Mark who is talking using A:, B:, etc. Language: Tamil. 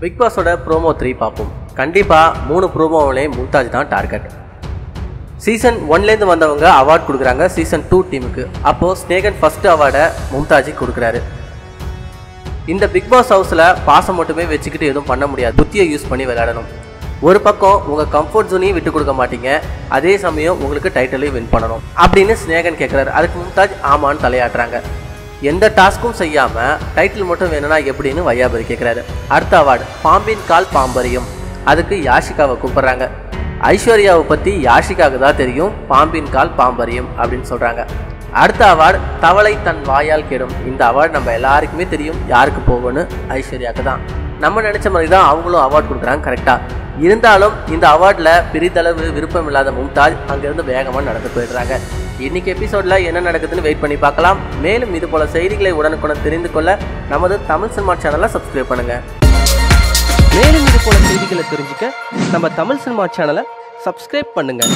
A: பிக் பாஸோட ப்ரோமோ த்ரீ பார்ப்போம். கண்டிப்பாக மூணு ப்ரோமோவிலையும் மும்தாஜ் தான் டார்கெட் சீசன் ஒன்லேருந்து வந்தவங்க அவார்ட் கொடுக்குறாங்க சீசன் டூ டீமுக்கு அப்போது ஸ்னேகன் ஃபஸ்ட்டு அவார்டை மும்தாஜி கொடுக்குறாரு. இந்த பிக் பாஸ் ஹவுஸில் பாசம் மட்டுமே வச்சுக்கிட்டு எதுவும் பண்ண முடியாது. புத்தியை யூஸ் பண்ணி விளையாடணும். ஒரு பக்கம் உங்கள் கம்ஃபர்ட் ஜோனையும் விட்டு கொடுக்க மாட்டீங்க. அதே சமயம் உங்களுக்கு டைட்டிலையும் வின் பண்ணணும். அப்படின்னு ஸ்னேகன் கேட்குறாரு அதுக்கு மும்தாஜ் ஆமான்னு தலையாட்டுறாங்க. எந்த டாஸ்க்கும் செய்யாமல் டைட்டில் மட்டும் வேணும்னா எப்படின்னு வையாபரி கேட்குறாரு அடுத்த அவார்டு பாம்பின் கால் பாம்பரியும் அதுக்கு யாஷிகாவை கூப்பிட்றாங்க. ஐஸ்வர்யாவை பற்றி யாஷிகாவுக்கு தான் தெரியும் பாம்பின் கால் பாம்பரியும் அப்படின்னு சொல்கிறாங்க அடுத்த அவார்டு தவளை தன் வாயால் கெடும். இந்த அவார்டு நம்ம எல்லாருக்குமே தெரியும் யாருக்கு போகணும்னு ஐஸ்வர்யாவுக்கு தான். நம்ம நினச்ச மாதிரி தான் அவங்களும் அவார்டு கொடுக்குறாங்க கரெக்டாக இருந்தாலும் இந்த அவார்டில் பெரிதளவு விருப்பம் இல்லாத மும்தாஜ் அங்கேருந்து வேகமாக நடந்து போயிடுறாங்க. இன்னைக்கு எபிசோடில் என்ன நடக்குதுன்னு வெயிட் பண்ணி பார்க்கலாம். மேலும் இது போல செய்திகளை உடனுக்குடன் தெரிந்து கொள்ள நமது தமிழ் சினிமா சேனலை சப்ஸ்கிரைப் பண்ணுங்கள் மேலும் இது போல செய்திகளை தெரிஞ்சுக்க நம்ம தமிழ் சினிமா சேனலை சப்ஸ்கிரைப் பண்ணுங்கள்